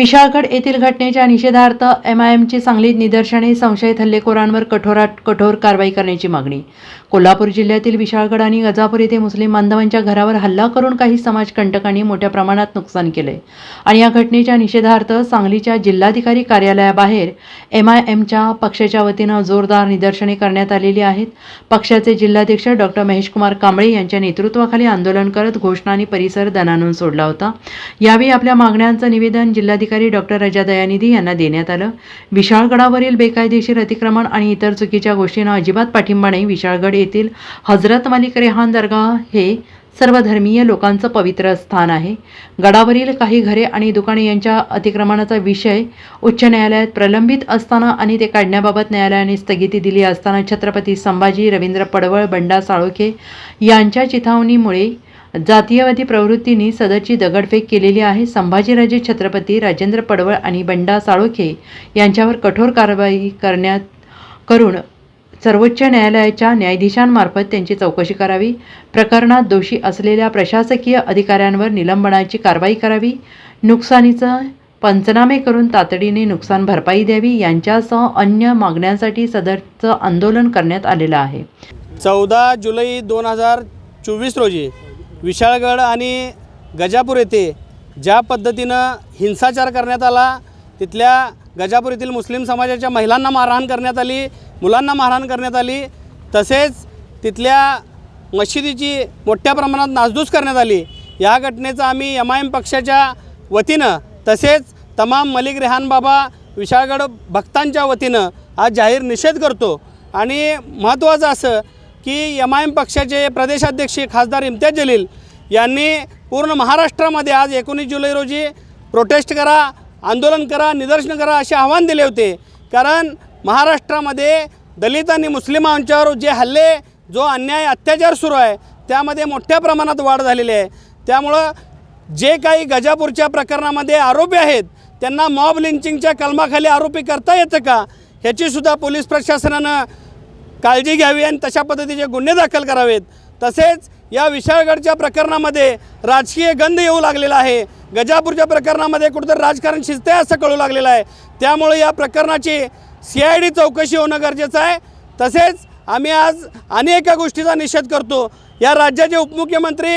विशाळगड येथील घटनेच्या निषेधार्थ एमआयएमची सांगलीत निदर्शने संशयित हल्लेखोरांवर कठोरात कठोर कारवाई करण्याची मागणी. कोल्हापूर जिल्ह्यातील विशाळगड आणि गजापूर येथे मुस्लिम बांधवांच्या घरावर हल्ला करून काही समाजकंटकांनी मोठ्या प्रमाणात नुकसान केले. आणि या घटनेच्या निषेधार्थ सांगलीच्या जिल्हाधिकारी कार्यालयाबाहेर एम आय एमच्या पक्षाच्या वतीनं जोरदार निदर्शने करण्यात आलेली आहेत. पक्षाचे जिल्हाध्यक्ष डॉक्टर महेशकुमार कांबळे यांच्या नेतृत्वाखाली आंदोलन करत घोषणा आणि परिसर दणानून सोडला होता. यावेळी आपल्या मागण्यांचं निवेदन जिल्हाधिकारी डॉक्टर रजा दयानिधी यांना देण्यात आलं. विशाळगडावरील बेकायदेशीर अतिक्रमण आणि इतर चुकीच्या गोष्टींना अजिबात पाठिंबा नाही. विशाळगड येथील हजरत मालिक रेहान दर्गा हे सर्वधर्मीय लोकांचं पवित्र स्थान आहे. गडावरील काही घरे आणि दुकाने यांच्या अतिक्रमणाचा विषय उच्च न्यायालयात प्रलंबित असताना आणि ते काढण्याबाबत न्यायालयाने स्थगिती दिली असताना छत्रपती संभाजी रवींद्र पडवळ बंडा साळोखे यांच्या चिथावणीमुळे जातीयवादी प्रवृत्तींनी सदरची दगडफेक केलेली आहे. संभाजीराजे छत्रपती राजेंद्र पडवळ आणि बंडा साळोखे यांच्यावर कठोर कारवाई करण्यात करून सर्वोच्च न्यायालयाच्या न्यायाधीशांमार्फत त्यांची चौकशी करावी. प्रकरणात दोषी असलेल्या प्रशासकीय अधिकाऱ्यांवर निलंबनाची कारवाई करावी. नुकसानीचं पंचनामे करून तातडीने नुकसान भरपाई द्यावी यांच्यासह अन्य मागण्यांसाठी सदरचं आंदोलन करण्यात आलेलं आहे. चौदा जुलै दोन हजार चोवीस रोजी विशाळगड आणि गजापूर येथे ज्या पद्धतीनं हिंसाचार करण्यात आला तिथल्या गजापूर येथील मुस्लिम समाजाच्या महिलांना मारहाण करण्यात आली मुलांना मारहाण करण्यात आली. तसेच तिथल्या मशिदीची मोठ्या प्रमाणात नासधूस करण्यात आली. या घटनेचा आम्ही एम आय एम पक्षाच्या वतीनं तसेच तमाम मलिक रेहान बाबा विशाळगड भक्तांच्या वतीनं आज जाहीर निषेध करतो. आणि महत्त्वाचं असं की एम आय एम पक्षाचे प्रदेशाध्यक्ष खासदार इम्तियाज जलील यांनी पूर्ण महाराष्ट्रामध्ये आज एकोणीस जुलै रोजी प्रोटेस्ट करा आंदोलन करा निदर्शन करा असे आव्हान दिले होते. कारण महाराष्ट्रामध्ये दलित आणि मुस्लिमांच्यावर जे हल्ले जो अन्याय अत्याचार सुरू आहे त्यामध्ये मोठ्या प्रमाणात वाढ झालेली आहे. त्यामुळं जे काही गजापूरच्या प्रकरणामध्ये आरोपी आहेत त्यांना मॉब लिंचिंगच्या कलमाखाली आरोपी करता येतं का? ह्याचीसुद्धा पोलीस प्रशासनानं काळजी घ्यावी आणि तशा पद्धतीचे गुन्हे दाखल करावेत. तसेच या विशाळगडच्या प्रकरणामध्ये राजकीय गंध येऊ लागलेला आहे. गजापूरच्या प्रकरणामध्ये कुठंतरी राजकारण शिजते असं कळू लागलेलं आहे. त्यामुळे या प्रकरणाची सी आय डी चौकशी होणं गरजेचं आहे. तसेच आम्ही आज आणि एका गोष्टीचा निषेध करतो. या राज्याचे उपमुख्यमंत्री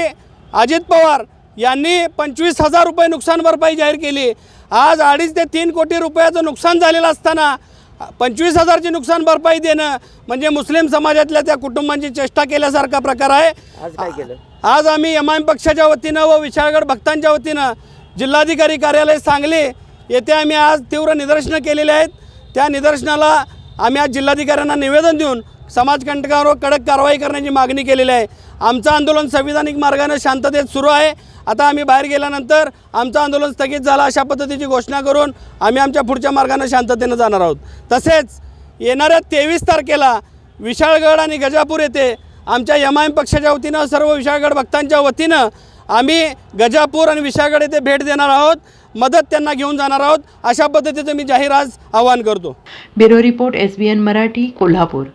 अजित पवार यांनी पंचवीस हजार रुपये नुकसान भरपाई जाहीर केली. आज अडीच ते तीन कोटी रुपयाचं नुकसान झालेलं असताना पंचवीस हजारची नुकसान भरपाई देणं म्हणजे मुस्लिम समाजातल्या त्या कुटुंबांची चेष्टा केल्यासारखा प्रकार आहे. आज काय केलं? आज आम्ही एम आय एम पक्षाच्या वतीनं व विशाळगड भक्तांच्या वतीनं जिल्हाधिकारी कार्यालय सांगली येथे आम्ही आज तीव्र निदर्शनं केलेली आहेत. त्या निदर्शनाला आम्ही आज जिल्हाधिकाऱ्यांना निवेदन देऊन समाजकंटकावर कडक कारवाई करण्याची मागणी केलेली आहे. आमचं आंदोलन संविधानिक मार्गाने शांततेत सुरू आहे. आता आम्ही बाहेर गेल्यानंतर आमचं आंदोलन स्थगित झालं अशा पद्धतीची घोषणा करून आम्ही आमच्या पुढच्या मार्गाने शांततेनं जाणार आहोत. तसेच येणाऱ्या तेवीस तारखेला विशाळगड आणि गजापूर येथे आमच्या एम आय एम पक्षाच्या वतीनं सर्व विशाळगड भक्तांच्या वतीनं आम्ही गजापूर आणि विशाळगड येथे भेट देणार आहोत. मदत त्यांना घेऊन जाणार आहोत. अशा पद्धतीचं मी जाहीर आज आवाहन करतो. Bureau report S B N Marathi Kolhapur.